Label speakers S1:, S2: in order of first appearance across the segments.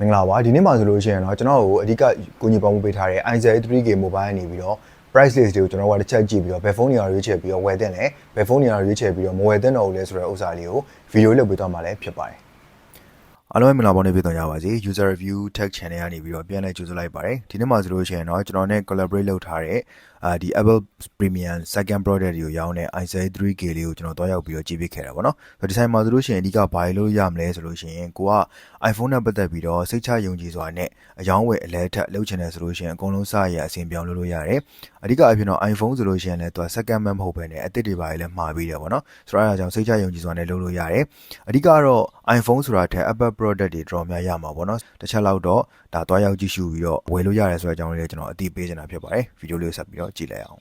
S1: မင်္ဂလာပါဒီနေ့မှာဆိုလို့ရှိရင်တော့ကျွန်တော်ကိုအဓိကကိုကြီးပေါင်းမှုပေးထားတဲ့ i7 3K mobile နေပြီးတော့ price list တွေကိုကျွန်တော်ကတစ်ချက်ကြည့်ပြီးတော့ဘယ်ဖုန်းတွေရွေးချယ်ပြီးတော့ဝယ်တဲ့လဲဘယ်ဖုန်းတွေရွေးချယ်ပြီးတော့မဝယ်တဲ့တော့ဘူးလဲဆိုတဲ့ဥစ္စာလေးကိုဗီဒီယိုလုပ်ပေးသွားမှာလည်းဖြစ်ပါတယ်
S2: အားလုံးပဲမင်္ဂလာပါနေပြည့်တော်ကြပါစေ user review tech channel ကနေပြီးတော့ပြန်လည်ကြိုဆိုလိုက်ပါတယ်ဒီနေ့မှာဆိုလို့ရှိရင်တော့ကျွန်တော်နဲ့ collaborate လုပ်ထားတဲ့အာဒီ Apple Premium second product တွေကိုရောင်းတဲ့ i7 3K လေးကိုကျွန်တော်တွားရောက်ပြီးတော့ကြည့်ပေးခဲ့တာပေါ့နော်ဆိုတော့ဒီဆိုင်မှာဆိုလို့ရှိရင်အဓိကဘာလို့ရမလဲဆိုလို့ရှိရင်ကိုက iPhone နဲ့ပတ်သက်ပြီးတော့စိတ်ချယုံကြည်စွာနဲ့အယောင်းဝယ်အလဲထက်လုပ်ချင်တယ်ဆိုလို့ရှိရင်အကုန်လုံးစရအဆင်ပြောင်းလုပ်လို့ရတယ်အဓိကအဖြစ်တော့ iPhone ဆိုလို့ရှိရင်လည်းသူက second man မဟုတ်ဘဲနဲ့အသစ်တွေပါလည်းမှာပြီးတယ်ပေါ့နော်ဆိုတော့အဲဒါကြောင့်စိတ်ချယုံကြည်စွာနဲ့လုပ်လို့ရတယ်အဓိကတော့ iPhone ဆိုတာထက် Apple product တွေတော်တော်များရမှာပေါ့နော်တစ်ချက်လောက်တော့ဒါတွားရောက်ကြည့်ရှုပြီးတော့ဝယ်လို့ရတယ်ဆိုတဲ့အကြောင်းလေးကိုကျွန်တော်အသိပေးချင်တာဖြစ်ပါတယ်ဗီဒီယိုလေးကိုဆက်ပြီးတော့ကြည့်လိုက်အောင်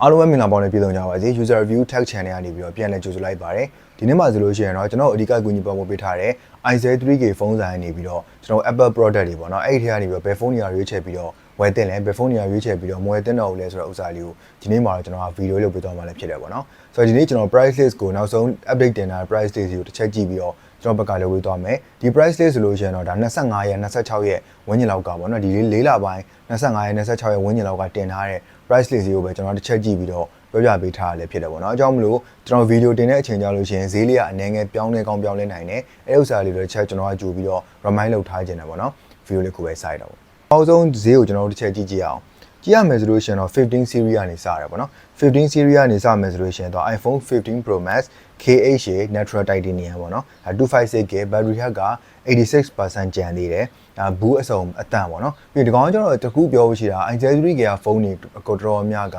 S1: အားလုံးပဲမင်္ဂလာပေါင်းနဲ့ပြည်တော်ကြပါစေ user review tech channel ကနေပြီးတော့ပြန်လည်ကြိုဆိုလိုက်ပါတယ်ဒီနေ့မှာဆိုလို့ရှိရင်တော့ကျွန်တော်အဓိကကိုကြီးပေါင်းမှုပေးထားတဲ့ i7 3K ဖုန်းဆိုင်နေပြီးတော့ကျွန်တော် Apple product တွေပေါ့နော်အဲ့ဒီထဲကနေပြီးတော့ဘယ်ဖုန်းတွေရွေးချယ်ပြီးတော့ဝယ်တင်လဲဘယ်ဖုန်းတွေရွေးချယ်ပြီးတော့မဝယ်တင်တော့ဘူးလဲဆိုတဲ့ဥစ္စာလေးကိုဒီနေ့မှာတော့ကျွန်တော်ကဗီဒီယိုလုပ်ပေးသွားမှာလည်းဖြစ်တယ်ပေါ့နော်ဆိုတော့ဒီနေ့ကျွန်တော် price list ကိုနောက်ဆုံး update တင်တာ price list ကိုတစ်ချက်ကြည့်ပြီးတော့ကျွန်တော်ဘက်ကလုပ်ပေးသွားမယ်ဒီ price list ဆိုလို့ရှိရင်တော့ဒါ25ရက်26ရက်ဝန်းကျင်လောက်ကပေါ့နော်ဒီလေးလပိုင်း25ရက်26ရက်ဝန်းကျင်လောက်ကတင်ထားတဲ့ price list ကိုပဲကျွန်တော်တစ်ချက်ကြည့်ပြီးတော့ပြောပြပေးထားရလဲဖြစ်တယ်ပေါ့နော်အကြောင်းမလို့ကျွန်တော်ဗီဒီယိုတင်တဲ့အချိန်ကြာလို့ရှိရင်ဈေးလေးကအနည်းငယ်ပြောင်းလဲကောင်းပြောင်းလဲနိုင်တယ်အဲဥစ္စာလေးတွေတစ်ချက်ကျွန်တော်ကကြိုပြီးတော့ remind လုပ်ထားခြင်းတယ်ပေါ့နော်ဗီဒီယိုလေးကိုပဲစိုက်တော့ပေါ့အအောင်ဆုံးဈေးကိုကျွန်တော်တို့တစ်ချက်ကြည့်ကြည့်အောင် ကြည့်ရမယ်ဆိုလို့ရှိရင်တော့15 series ကနေစရတယ်ပေါ့နော်15 series ကနေစမယ်ဆိုလို့ရှိရင်တော့ iPhone 15 Pro Max KH Natural Titanium ပေါ့နော်အဲ 256GB battery health က86%ကျန်သေးတယ်ဒါဘူးအစုံအတန်ပေါ့နော်ပြီးဒီကောင်ကျတော့တခုပြောလို့ရှိတာ i7 3K ကဖုန်းတွေအကောတော်တော်များက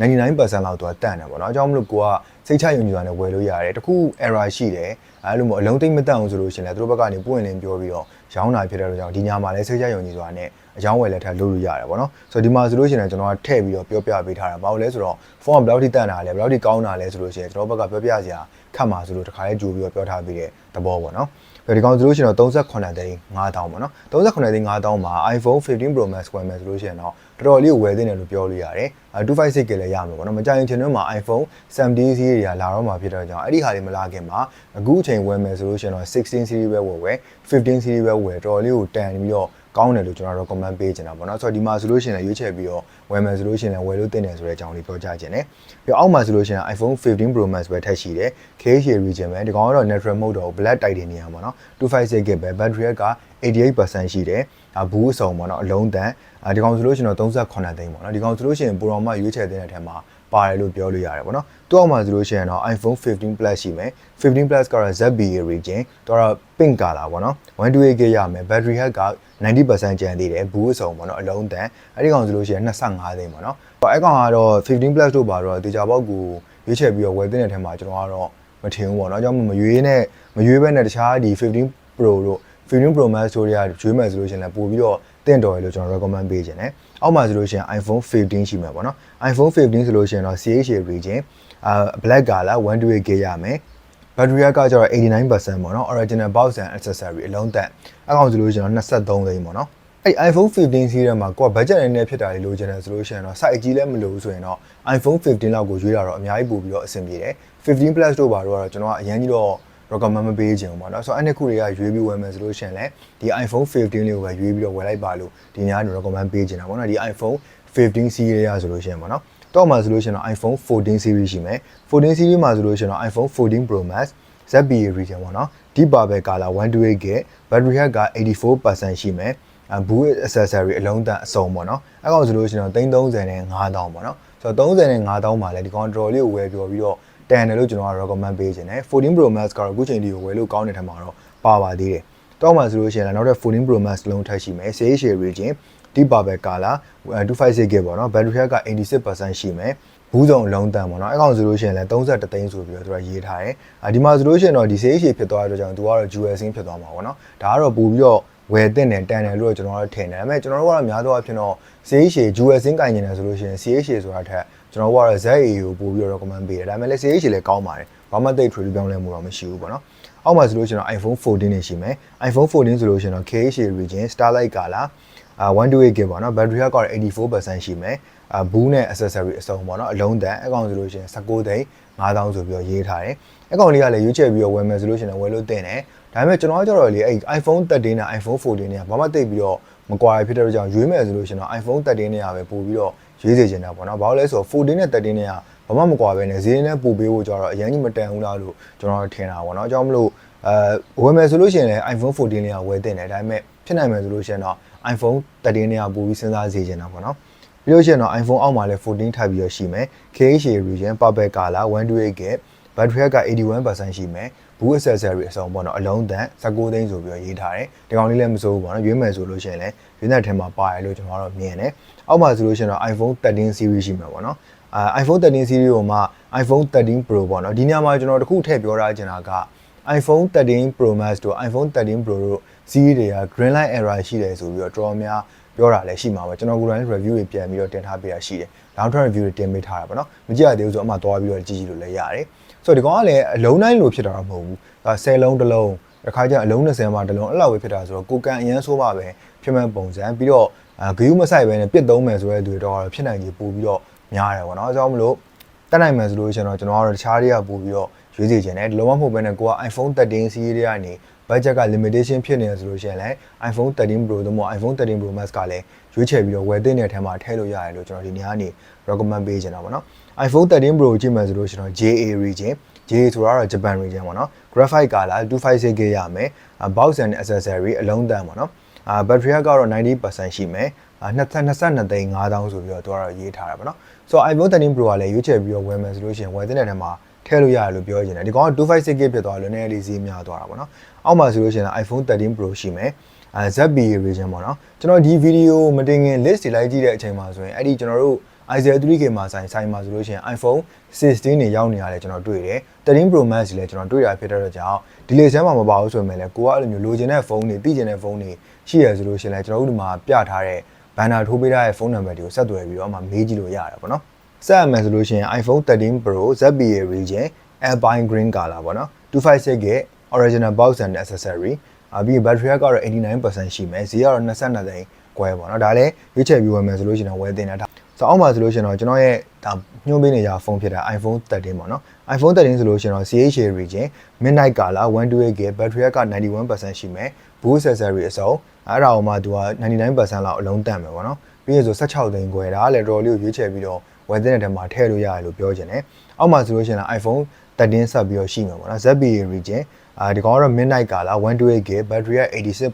S1: 99%လောက်တော့တန်တယ်ပေါ့နော်အကြောင်းမလို့ကိုကစိတ်ချယုံကြည်စွာနဲ့ဝယ်လို့ရတယ်တခု error ရှိတယ်အဲလိုမျိုးအလုံးသိမ့်မတန်အောင်ဆိုလို့ရှိရင်လည်းသူတို့ဘက်ကနေပွင့်လင်းပြောပြီးတော့ ရောင်းတာဖြစ်တဲ့အတွက်ကြောင့်ဒီညမှာလည်းစိတ်ချယုံကြည်စွာနဲ့အကြောင်းဝယ်လက်ထပ်လုပ်လို့ရတယ်ပေါ့နော်ဆိုတော့ဒီမှာဆိုလို့ရှိရင်ကျွန်တော်ကထည့်ပြီးတော့ပြောပြပေးထားတာဘာလို့လဲဆိုတော့ဖုန်းကဘယ်လောက်ထိတန်တာလဲဘယ်လောက်ထိကောင်းတာလဲဆိုလို့ရှိရင်ကျွန်တော်ဘက်ကပြောပြစရာခတ်မှာဆိုလို့တခါလေးကြိုပြီးတော့ပြောထားပေးတဲ့သဘောပေါ့နော် ဒီကောင်ဆိုလို့ရှိရင်တော့38သိန်း5000ပေါ့နော်38သိန်း5000မှာ iPhone 15 Pro Max ဝယ်မယ်ဆိုလို့ရှိရင်တော့တော်တော်လေးကိုဝယ်သင့်တယ်လို့ပြောလို့ရတယ်256ကလည်းရမှာပေါ့နော်မကြရင်ချင်းတွင်းမှာ iPhone 17 series တွေကလာတော့မှာဖြစ်တဲ့ကြောင့်အဲ့ဒီဟာတွေမလာခင်မှာအခုအချိန်ဝယ်မယ်ဆိုလို့ရှိရင်တော့16 series ပဲဝယ်ဝယ်15 series ပဲဝယ်တော်တော်လေးကိုတန်ပြီးတော့ ကောင်းတယ်လို့ကျွန်တော် recommend ပေးချင်တာပေါ့နော်ဆိုတော့ဒီမှာဆိုလို့ရှိရင်လည်းရွေးချယ်ပြီးတော့ဝယ်မယ်ဆိုလို့ရှိရင်လည်းဝယ်လို့တင်တယ်ဆိုတဲ့အကြောင်းလေးပြောကြားချင်တယ်ပြီးအောက်မှာဆိုလို့ရှိရင် iPhone 15 Pro Max ပဲထပ်ရှိတယ် KH region ပဲဒီကောင်ကတော့ natural mode တော့ black titanium ပေါ့နော် 256GB ပဲ battery က88%ရှိတယ်ဒါဘူးအစုံပေါ့နော်အလုံးတန်ဒီကောင်ဆိုလို့ရှိရင်တော့38သိန်းပေါ့နော်ဒီကောင်ဆိုလို့ရှိရင်ပူတော်မှရွေးချယ်တဲ့ထဲမှာ ပါတယ်လို့ပြောလို့ရတယ်ပေါ့နော်သူ့အောက်မှာဆိုလို့ရှိရင်တော့ iPhone 15 Plus ရှိမယ်15 Plus ကတော့ ZBA region တော့ pink color ပေါ့နော် 128GB ရမယ် battery health က90%ကျန်သေးတယ်ဘူးအစုံပေါ့နော်အလုံးတန်အဲ့ဒီကောင်ဆိုလို့ရှိရင်25သိန်းပေါ့နော်အဲ့ကောင်ကတော့15 Plus တို့ပါတော့တေချာပေါက်ကိုရွေးချယ်ပြီးတော့ဝယ်တဲ့ထဲမှာကျွန်တော်ကတော့မထင်ဘူးပေါ့နော်အကြောင်းမရွေးနဲ့မရွေးဘဲနဲ့တခြားဒီ15 Pro တို့15 Pro Max တို့တွေကရွေးမယ်ဆိုလို့ရှိရင်လည်းပို့ပြီးတော့တင့်တော်ရလို့ကျွန်တော် recommend ပေးခြင်းတယ်။ အောက်မှာဆိုလို့ရှိရင် iPhone 15ရှိမှာပေါ့နော်။ iPhone 15ဆိုလို့ရှိရင်တော့ CHA region အာ black color 128GB ရမယ်။ battery ကကျတော့89%ပေါ့နော် original box and accessory အလုံးသက်အကောင်ဆိုလို့ရှိရင်တော့23သိန်းပေါ့နော်အဲ့ iPhone 15 series မှာကိုက budget နည်းနည်းဖြစ်တာလေးလိုချင်တယ်ဆိုလို့ရှိရင်တော့ size ကြီးလည်းမလိုဘူးဆိုရင်တော့ iPhone 15လောက်ကိုရွေးတာတော့အများကြီးပို့ပြီးတော့အဆင်ပြေတယ်15 plus တို့ပါတော့ကျွန်တော်ကအရင်ကြီးတော့ recommend မပေးချင်ဘူးပေါ့နော်ဆိုတော့အဲ့ဒီခုတွေကရွေးပြီးဝယ်မယ်ဆိုလို့ရှိရင်လည်းဒီ iPhone 15လေးကိုပဲရွေးပြီးတော့ဝယ်လိုက်ပါလို့ဒီညကနေ recommend ပေးချင်တာပေါ့နော်ဒီ iPhone 15 series ရဆိုလို့ရှိရင်ပေါ့နော်တော့မှဆိုလို့ရှိရင်တော့ iPhone 14 series ရှိမယ်14 series မှာဆိုလို့ရှိရင်တော့ iPhone 14 Pro Max ZBA region ပေါ့နော်ဒီပါပဲ color 128GB battery health က84%ရှိမယ်အဘူး accessory အလုံးတန်အစုံပေါ့နော်အဲ့ကောင်ဆိုလို့ရှိရင်တော့330နဲ့5000ပေါ့နော်ဆိုတော့30နဲ့5000မှာလည်းဒီကောင်တော်တော်လေးကိုဝယ်ပြောပြီးတော့ တန်တယ်လို့ကျွန်တော်က recommend ပေးခြင်းတယ်14 Pro Max ကတော့အခုချိန်ထိကိုဝယ်လို့ကောင်းတဲ့ထက်မှာတော့ပါပါသေးတယ်တော့မှဆိုလို့ရှိရင်လည်းနောက်ထပ်14 Pro Max လုံးထပ်ရှိမယ် CH region ဒီပါပဲ color 256GB ပေါ့နော် battery health က86%ရှိမယ်ဘူးစုံအလုံးတန်ပေါ့နော်အဲ့ကောင်ဆိုလို့ရှိရင်လည်း33သိန်းဆိုပြီးတော့သူကရေးထားတယ်။ဒီမှာဆိုလို့ရှိရင်တော့ဒီ CH ဖြစ်သွားတဲ့အတွက်ကြောင့်သူကတော့ dual sim ဖြစ်သွားမှာပေါ့နော်။ဒါကတော့ပို့ပြီးတော့ ဝယ်တဲ့နဲ့တန်တယ်လို့ကျွန်တော်တို့ထင်တယ်ဒါပေမဲ့ကျွန်တော်တို့ကတော့များသောအားဖြင့်တော့ CH dual sim ကင်နေတယ်ဆိုလို့ရှိရင် CH ဆိုတာထက်ကျွန်တော်တို့ကတော့ ZA ကိုပို့ပြီးတော့ recommend ပေးတယ်ဒါပေမဲ့လည်း CH လည်းကောင်းပါတယ်ဘာမှတိတ် trade ပြောင်းလဲမှုတော့မရှိဘူးပေါ့နော်အောက်မှာဆိုလို့ရှိရင်တော့ iPhone 14နေရှိမယ် iPhone 14ဆိုလို့ရှိရင်တော့ KH region Starlight color အာ 128GB ပေါ့နော် battery ကတော့84%ရှိမယ်အာဘူးနဲ့ accessory အစုံပေါ့နော်အလုံးတန်အကောင်ဆိုလို့ရှိရင်19သိန်း9000ဆိုပြီးတော့ရေးထားတယ်အကောင်လေးကလည်းရွေးချယ်ပြီးတော့ဝယ်မယ်ဆိုလို့ရှိရင်ဝယ်လို့တင်တယ် ဒါပေမဲ့ကျွန်တော်ကကြတော့လေအဲ့ iPhone 13နဲ့ iPhone 14နဲ့ဘာမှတိတ်ပြီးတော့မကွာရဖြစ်တဲ့ကြောင့်ရွေးမယ်ဆိုလို့ရှိရင်တော့ iPhone 13နဲ့ရပဲပို့ပြီးတော့ရွေးစေချင်တာပေါ့နော်ဘာလို့လဲဆိုတော့14နဲ့13နဲ့ကဘာမှမကွာပဲနဲ့ဈေးနဲ့ပို့ပေးဖို့ကြတော့အရင်ကြီးမတန်ဘူးလားလို့ကျွန်တော်ထင်တာပေါ့နော်အကြောင်းမလို့အဲဝယ်မယ်ဆိုလို့ရှိရင်လည်း iPhone 14နဲ့ကဝယ်တင်တယ်ဒါပေမဲ့ဖြစ်နိုင်မယ်ဆိုလို့ရှိရင်တော့ iPhone 13နဲ့ကပို့ပြီးစဉ်းစားစေချင်တာပေါ့နော်ပြီးလို့ရှိရင်တော့ iPhone အောက်မှာလည်း14ထပ်ပြီးတော့ရှိမယ် KHA region purple color 128 GB battery က81%ရှိမယ်ဘူး accessory အစုံပေါ့နော်အလုံးသန့်19သိန်းဆိုပြီးတော့ရေးထားတယ်ဒီကောင်လေးလည်းမစိုးဘူးပေါ့နော်ရွေးမယ်ဆိုလို့ရှိရင်လည်းရွေးတဲ့ထဲမှာပါတယ်လို့ကျွန်တော်တို့မြင်တယ်အောက်မှာဆိုလို့ရှိရင်တော့ iPhone 13 series ရှိမှာပေါ့နော်အာ iPhone 13 series ကိုမှ iPhone 13 Pro ပေါ့နော်ဒီညမှာကျွန်တော်တခုထည့်ပြောထားချင်တာက iPhone 13 Pro Max တို့ iPhone 13 Pro တို့ series တွေက green light error ရှိတယ်ဆိုပြီးတော့တော်တော်များပြောတာလည်းရှိမှာပဲကျွန်တော်ကိုယ်တိုင် review တွေပြန်ပြီးတော့တင်ထားပေးတာရှိတယ်နောက်ထပ် review တွေတင်ပေးထားတာပေါ့နော်မကြည့်ရသေးဘူးဆိုအမှသွားပြီးတော့ကြည့်ကြည့်လို့လည်းရတယ် ဆိုတော့ဒီကောင်ကလည်းအလုံးတိုင်းလိုဖြစ်တာတော့မဟုတ်ဘူးဒါ10လုံးတစ်လုံးတစ်ခါကျအလုံး20မှာတစ်လုံးအဲ့လောက်ပဲဖြစ်တာဆိုတော့ကိုကန်အရန်ဆိုးပါပဲဖြစ်မဲ့ပုံစံပြီးတော့ဂယူးမဆိုင်ပဲနဲ့ပြစ်သုံးမယ်ဆိုတဲ့သူတွေတော့ဖြစ်နိုင်ကြီးပို့ပြီးတော့များတယ်ပေါ့နော်အဲကြောင့်မလို့တက်နိုင်မယ်ဆိုလို့ရှိရင်တော့ကျွန်တော်ကတော့တခြားတွေကပို့ပြီးတော့ရွေးစီခြင်းတယ်ဒီလိုမှမဟုတ်ဘဲနဲ့ကိုက iPhone 13 series တွေကနေ budget က limitation ဖြစ်နေရဆိုလို့ရှိရင်လည်း iPhone 13 Pro တို့မဟုတ် iPhone 13 Pro Max ကလည်းရွေးချယ်ပြီးတော့ဝယ်သင့်တဲ့ထဲမှာထည့်လို့ရတယ်လို့ကျွန်တော်ဒီနေ့ကနေ recommend ပေးချင်တာပေါ့နော် iPhone 13 Pro ကိုကြည့်မယ်ဆိုလို့ရှိရင်တော့ JA region JA ဆိုတာကတော့ Japan region ပေါ့နော် graphite color 256K ရမယ် box and accessory အလုံးတန်းပေါ့နော်အာ battery ကတော့90%ရှိမယ်အာ22သိန်း5000ဆိုပြီးတော့သူကတော့ရေးထားတာပေါ့နော်ဆိုတော့ iPhone 13 Pro ကလည်းရွေးချယ်ပြီးတော့ဝယ်မယ်ဆိုလို့ရှိရင်ဝယ်သင့်တဲ့ထဲမှာထည့်လို့ရတယ်လို့ပြောချင်တယ်ဒီကောင်က 256K ဖြစ်သွားလို့နည်းနည်းလေးဈေးများသွားတာပေါ့နော်အောက်မှာဆိုလို့ရှိရင် iPhone 13 Pro ရှိမယ်အဲ ZBA region ပေါ့နော်ကျွန်တော်ဒီဗီဒီယိုမတင်ခင် list တွေလိုက်ကြည့်တဲ့အချိန်မှာဆိုရင်အဲ့ဒီကျွန်တော်တို့ iZel 3K မှာဆိုင်ဆိုင်မှာဆိုလို့ရှိရင် iPhone 16နေရောက်နေရတယ်ကျွန်တော်တွေ့တယ်13 Pro Max လည်းကျွန်တော်တွေ့ရဖြစ်တဲ့အတွက်ကြောင့်ဒီလေဆန်းမှာမပါဘူးဆိုပေမဲ့လည်းကိုကအဲ့လိုမျိုးလိုချင်တဲ့ဖုန်းတွေသိချင်တဲ့ဖုန်းတွေရှိရဆိုလို့ရှိရင်လည်းကျွန်တော်တို့ဒီမှာပြထားတဲ့ဘန်နာထိုးပေးထားတဲ့ဖုန်းနံပါတ်တွေကိုဆက်သွယ်ပြီးတော့မှမေးကြည့်လို့ရတယ်ပေါ့နော်ဆက်ရမယ်ဆိုလို့ရှိရင် iPhone 13 Pro ZBA region Alpine Green color ပေါ့နော် 256GB original box and accessory အပြီး battery ကတော့89%ရှိမယ်ဈေးကတော့22သိန်းကွဲပေါ့နော်ဒါလည်းရွေးချယ်ပြီးဝယ်မယ်ဆိုလို့ရှိရင်ဝယ်တင်တာ ဆိုအောက်မှာဆိုလို့ရှိရင်တော့ကျွန်တော်ရဲ့ဒါညွှန်းပေးနေကြဖုန်းဖြစ်တာ iPhone 13ပေါ့နော် iPhone 13ဆိုလို့ရှိရင်တော့ CHA region midnight color 128GB battery က91%ရှိမယ် boost accessory အစုံအဲ့ဒါအောင်မှသူက99%လောက်အလုံးတန့်မယ်ပေါ့နော်ပြီးရဆို16သိန်းခွဲဒါကလည်းတော်လေးကိုရွေးချယ်ပြီးတော့ဝယ်တဲ့တဲ့မှာထည့်လို့ရတယ်လို့ပြောချင်တယ်အောက်မှာဆိုလို့ရှိရင် iPhone 13ဆက်ပြီးတော့ရှိမှာပေါ့နော် ZBA region အာဒီကောင်ကတော့ midnight color 128GB battery က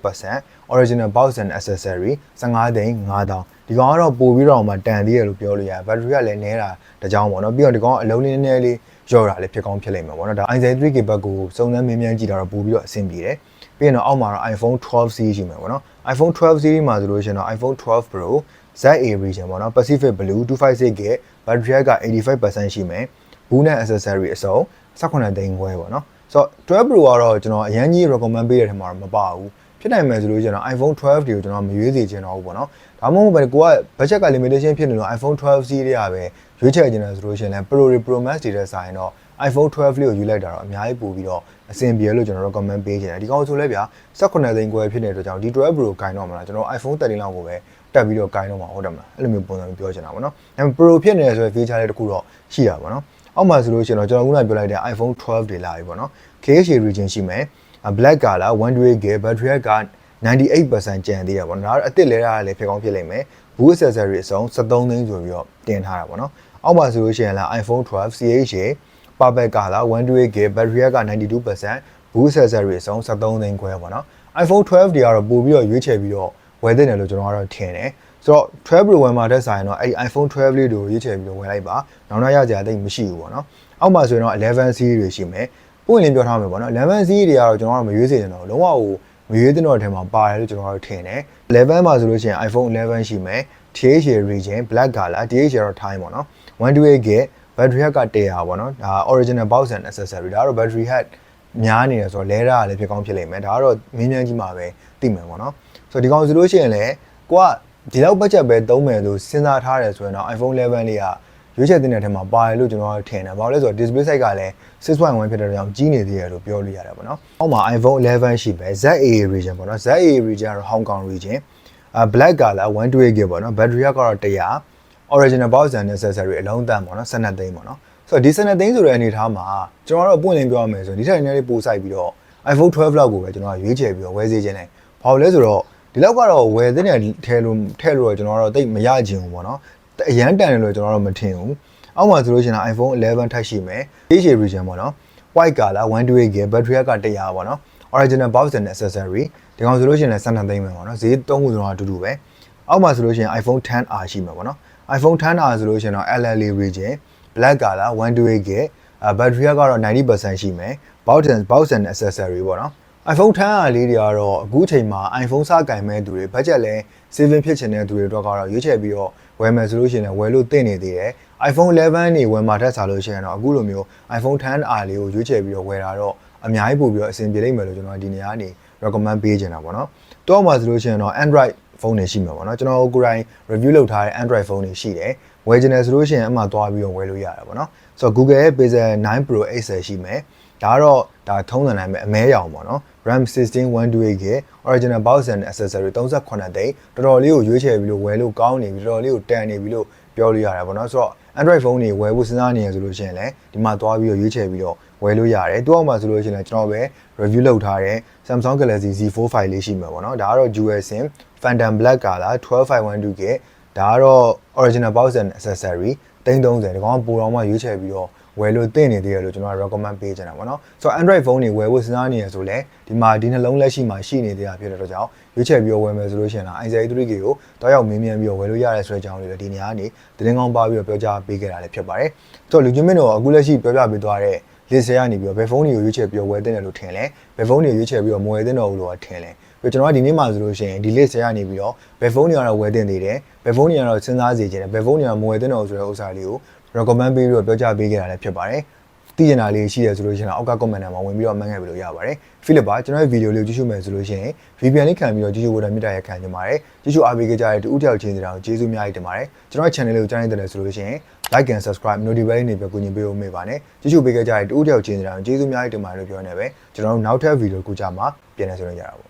S1: 86% original box and accessory 15သိန်း9000ဒီကောင်ကတော့ပို့ပြီးတော့မှတန်သေးရလို့ပြောလို့ရတယ် battery ကလည်းနည်းတာတကြောင်ပေါ့နော်ပြီးတော့ဒီကောင်ကအလုံးလေးနည်းနည်းလေးရော့တာလည်းဖြစ်ကောင်းဖြစ်လိမ့်မယ်ပေါ့နော်ဒါ iZen 3K ဘက်ကိုစုံစမ်းမြင်မြန်ကြည့်တာတော့ပို့ပြီးတော့အဆင်ပြေတယ်ပြီးရင်တော့အောက်မှာတော့ iPhone 12 series ရှိမှာပေါ့နော် iPhone 12 series မှာဆိုလို့ရှိရင်တော့ iPhone 12 Pro ZA region ပေါ့နော် Pacific Blue 256GB battery က85%ရှိမယ် ဘူးနဲ့ accessory အစုံ18သိန်းခွဲပေါ့နော်ဆိုတော့12 Pro ကတော့ကျွန်တော်အရင်ကြီး recommend ပေးတဲ့ထဲမှာတော့မပါဘူးဖြစ်နိုင်မယ်ဆိုလို့ကျွန်တော် iPhone 12တွေကိုကျွန်တော်မရွေးစေချင်တော့ဘူးပေါ့နော်ဒါမှမဟုတ်ပဲကိုက budget က limitation ဖြစ်နေလို့ iPhone 12 series တွေကပဲရွေးချယ်ချင်တယ်ဆိုလို့ရှိရင်လည်း Pro တွေ Pro Max တွေတဲ့ဆိုင်တော့ iPhone 12လေးကိုယူလိုက်တာတော့အများကြီးပို့ပြီးတော့အဆင်ပြေလို့ကျွန်တော် recommend ပေးချင်တယ်ဒီကောင်ဆိုလဲဗျာ18သိန်းခွဲဖြစ်နေတဲ့အတွက်ကြောင့်ဒီ12 Pro ကိုဂိုင်းတော့မလားကျွန်တော် iPhone 13လောက်ကိုပဲတက်ပြီးတော့ဂိုင်းတော့မှာဟုတ်တယ်မလားအဲ့လိုမျိုးပုံစံမျိုးပြောချင်တာပေါ့နော်ဒါပေမဲ့ Pro ဖြစ်နေတယ်ဆိုရင် feature လေးတစ်ခုတော့ရှိတာပေါ့နော် အောက်မှာဆိုလို့ရှိရင်တော့ကျွန်တော်ခုနပြောလိုက်တဲ့ iPhone 12တွေလာပြီပေါ့နော် KHA region ရှိမယ် black color 128GB battery က98%ကျန်သေးတာပေါ့နော်ဒါအစ်စ်လဲတာလည်းဖြစ်ကောင်းဖြစ်လိမ့်မယ် Boost accessory အစုံ73သိန်းဆိုပြီးတော့တင်ထားတာပေါ့နော်အောက်မှာဆိုလို့ရှိရင်လည်း iPhone 12 CHA purple color 128GB battery က92% Boost accessory အစုံ73သိန်းခွဲပေါ့နော် iPhone 12တွေကတော့ပို့ပြီးတော့ရွေးချယ်ပြီးတော့ဝယ်သင့်တယ်လို့ကျွန်တော်ကတော့ထင်တယ် ဆိုတော့12 Pro ဝယ်မှာတက်ဆိုင်တော့အဲ့ iPhone 12လေးတွေကိုရွေးချယ်ပြီးတော့ဝယ်လိုက်ပါနောက်နောက်ရကြတိတ်မရှိဘူးပေါ့နော်အောက်မှာဆိုရင်တော့11 series တွေရှိမယ်ပွင့်လင်းပြောထားမယ်ပေါ့နော်11 series တွေကတော့ကျွန်တော်ကတော့မရွေးစေချင်တော့လုံးဝဟိုမရွေးတဲ့တော့အထက်မှာပါတယ်လို့ကျွန်တော်တို့ထင်တယ်11မှာဆိုလို့ရှိရင် iPhone 11ရှိမယ် THA region black color THA တော့ time ပေါ့နော် 128GB battery hack က100ပေါ့နော်ဒါ original box and accessory ဒါကတော့ battery hack များနေတယ်ဆိုတော့လဲတာလည်းဖြစ်ကောင်းဖြစ်လိမ့်မယ်ဒါကတော့မင်းမြန်းကြီးမှာပဲသိမယ်ပေါ့နော်ဆိုတော့ဒီကောင်ဆိုလို့ရှိရင်လည်းကိုက ဒီလောက် budget ပဲသုံးမယ်လို့စဉ်းစားထားတယ်ဆိုရင်တော့ iPhone 11လေးကရွေးချယ်တဲ့ထဲမှာပါတယ်လို့ကျွန်တော်ထင်တယ်ဘာလို့လဲဆိုတော့ display size ကလည်း6.1ဖြစ်တဲ့ကြောင့်ကြီးနေသေးတယ်လို့ပြောလို့ရတယ်ပေါ့နော်အောက်မှာ iPhone 11ရှိပဲ ZA region ပေါ့နော် ZA region ကတော့ Hong Kong region အာ black color 128GB ပေါ့နော် battery ကတော့100 original box and accessory အလုံးသန့်ပေါ့နော်12သိန်းပေါ့နော်ဆိုတော့ဒီ12သိန်းဆိုတဲ့အနေအထားမှာကျွန်တော်တို့ပွင့်လင်းပြောရမယ်ဆိုရင်ဒီထက်နည်းနည်းလေးပိုစိုက်ပြီးတော့ iPhone 12လောက်ကိုပဲကျွန်တော်ကရွေးချယ်ပြီးတော့ဝယ်စေခြင်းတယ်။ဘာလို့လဲဆိုတော့ ဒီလောက်ကတော့ဝယ်တဲ့နေထဲလို့ထဲလို့တော့ကျွန်တော်ကတော့တိတ်မရချင်ဘူးပေါ့နော်။အရန်တန်တယ်လို့ကျွန်တော်တော့မထင်ဘူး။အောက်မှာဆိုလို့ရှိရင် iPhone 11 touch ရှိမယ်။ HA region ပေါ့နော်။ white color 128GB battery က100ပေါ့နော်။ original box and accessory ဒီကောင်ဆိုလို့ရှိရင်လည်း12သိန်းပဲပေါ့နော်။ဈေးသုံးခုစလုံးအတူတူပဲ။အောက်မှာဆိုလို့ရှိရင် iPhone 10R ရှိမှာပေါ့နော်။ iPhone 10R ဆိုလို့ရှိရင်တော့ LLA region black color 128GB အဲ battery ကတော့90%ရှိမယ် box and box and accessory ပေါ့နော် iPhone 10R လေးတွေကတော့အခုချိန်မှာ iPhone စကင်မဲ့သူတွေ budget လဲ saving ဖြစ်ချင်တဲ့သူတွေအတွက်ကတော့ရွေးချယ်ပြီးတော့ဝယ်မယ်ဆိုလို့ရှိရင်လည်းဝယ်လို့သင့်နေသေးတယ် iPhone 11နေဝယ်မှာတက်စားလို့ရှိရင်တော့အခုလိုမျိုး iPhone 10R လေးကိုရွေးချယ်ပြီးတော့ဝယ်တာတော့အများကြီးပို့ပြီးတော့အဆင်ပြေလိမ့်မယ်လို့ကျွန်တော်ဒီနေရာကနေ recommend ပေးချင်တာပေါ့နော်တော့မှာဆိုလို့ရှိရင်တော့ Android ဖုန်းတွေရှိမှာပေါ့နော်ကျွန်တော်ကိုယ်တိုင် review လုပ်ထားတဲ့ Android ဖုန်းတွေရှိတယ်ဝယ်ချင်တယ်ဆိုလို့ရှိရင်အမှသွားပြီးတော့ဝယ်လို့ရတယ်ပေါ့နော်ဆိုတော့ Google ရဲ့ Pixel 9 Pro XL ရှိမယ် ဒါကတော့ဒါထုံးစံတိုင်းပဲအမဲရောင်ပေါ့နော် RAM 16 128GB original box and accessory 38သိန်းတော်တော်လေးကိုရွေးချယ်ပြီးလို့ဝယ်လို့ကောင်းနေပြီတော်တော်လေးကိုတန်နေပြီလို့ပြောလို့ရတယ်ပေါ့နော်ဆိုတော့ Android ဖုန်းတွေဝယ်ဖို့စဉ်းစားနေရဆိုလို့ရှိရင်လည်းဒီမှာသွားပြီးတော့ရွေးချယ်ပြီးတော့ဝယ်လို့ရတယ်သူ့အောက်မှာဆိုလို့ရှိရင်လည်းကျွန်တော်ပဲ review လုပ်ထားတဲ့ Samsung Galaxy Z4 file လေးရှိမှာပေါ့နော်ဒါကတော့ dual sim Phantom Black color 12512GB ဒါကတော့ original box and accessory 330ဒီကောင်ကပိုတော့မှရွေးချယ်ပြီးတော့ ဝယ်လို့သင့်နေသေးတယ်လို့ကျွန်တော်က recommend ပေးချင်တာပေါ့နော်ဆိုတော့ Android ဖုန်းတွေဝယ်ဖို့စဉ်းစားနေရဆိုလဲဒီမှာဒီနှလုံးလက်ရှိမှာရှိနေသေးတာဖြစ်တဲ့အတွက်ကြောင့်ရွေးချယ်ပြီးတော့ဝယ်မယ်ဆိုလို့ရှိရင်တော့ i7 3K ကိုတော့ရောက်မင်းမြန်ပြီးတော့ဝယ်လို့ရတဲ့ဆိုတဲ့အကြောင်းလေးလည်းဒီနေရာကနေသတင်းကောင်းပါပြီးတော့ပြောကြားပေးခဲ့တာလည်းဖြစ်ပါတယ်ဆိုတော့လူချင်းမင်းတို့အခုလက်ရှိပြောပြပေးသွားတဲ့ list ရနေပြီးတော့ဘယ်ဖုန်းတွေကိုရွေးချယ်ပြီးတော့ဝယ်သင့်တယ်လို့ထင်လဲဘယ်ဖုန်းတွေရွေးချယ်ပြီးတော့မဝယ်သင့်တော့ဘူးလို့ထင်လဲပြီးကျွန်တော်ကဒီနေ့မှဆိုလို့ရှိရင်ဒီ list ရနေပြီးတော့ဘယ်ဖုန်းတွေကတော့ဝယ်သင့်သေးတယ်ဘယ်ဖုန်းတွေကတော့စဉ်းစားစီခြင်းတယ်ဘယ်ဖုန်းတွေကမဝယ်သင့်တော့ဘူးဆိုတဲ့ဥစ္စာလေးကို recommend ပေးပြီးတော့ပြောကြားပေးခဲ့တာလည်းဖြစ်ပါတယ်သိချင်တာလေးရှိတယ်ဆိုလို့ရှိရင်အောက်က comment ထဲမှာဝင်ပြီးတော့မှတ်ခဲ့ပြီးလို့ရပါတယ်။ Philip ပါကျွန်တော်ရဲ့ဗီဒီယိုလေးကိုကြည့်ရှုမယ်ဆိုလို့ရှိရင် VPN လေးခံပြီးတော့ကြည့်ရှုဖို့လည်းမြတ်တာရက်ခံကြပါတယ်။ကြည့်ရှုအားပေးကြတဲ့တူဦးတယောက်ချင်းစီတောင်ကျေးဇူးအများကြီးတင်ပါတယ်။ကျွန်တော်ရဲ့ channel လေးကိုကြားနေတယ်ဆိုလို့ရှိရင် like and subscribe notification တွေပဲကူညီပေးဖို့မေ့ပါနဲ့။ကြည့်ရှုပေးကြတဲ့တူဦးတယောက်ချင်းစီတောင်ကျေးဇူးအများကြီးတင်ပါတယ်လို့ပြောနေပဲကျွန်တော်တို့နောက်ထပ်ဗီဒီယိုကိုကြာမှာပြန်လည်ဆွေးနွေးကြတာပေါ့။